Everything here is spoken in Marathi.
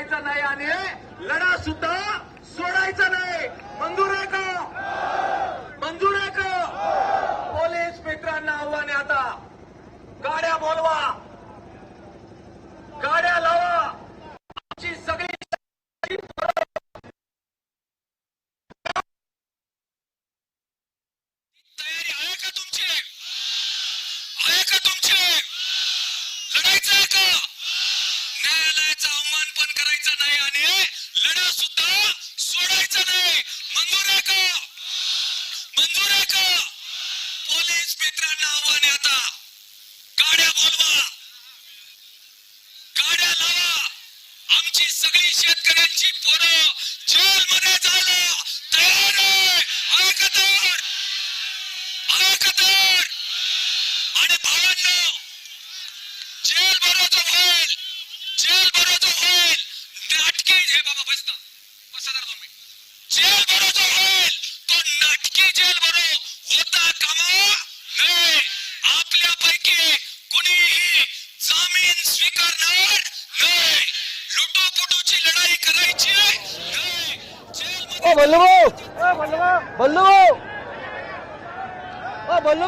करायचा नाही आणि लढा सुद्धा सोडायचा नाही. मंजूर आहे का? मंजूर आहे का? पोलीस मित्रांना आव्हान आहे आता. गाड्या बोलवा. गाड्या लावा. आमची सगळी तयारी आहे तुमची? आहे का तुमची? लढायचं आहे का? पण नाही आणि लढा सुद्धा सोडायचा नाही. मंजूर आहे का? मंजूर आहे का? पोलीस मित्रांना आव्हान आता. गाड्या बोलवा. गाड्या लावा. आमची सगळी शेतकऱ्यांची पोरं जेलमध्ये जायला तयार आहे. आहे का तयार? आहे का आणि भावांनो जेल भरायचं होईल. जेल भरायचं होईल. नाटकी हे बाबा बसता बसा जरा दोन मिनिट जेल भरो जो होईल तो नाटकी जेल भरो होता कामा नाही आपल्यापैकी कुणीही जामीन स्वीकारणार नाही लुटूपुटूची लढाई करायची नाही जेलमध्ये ओ बल्लू भाऊ बल्लू भाऊ ओ बल्लू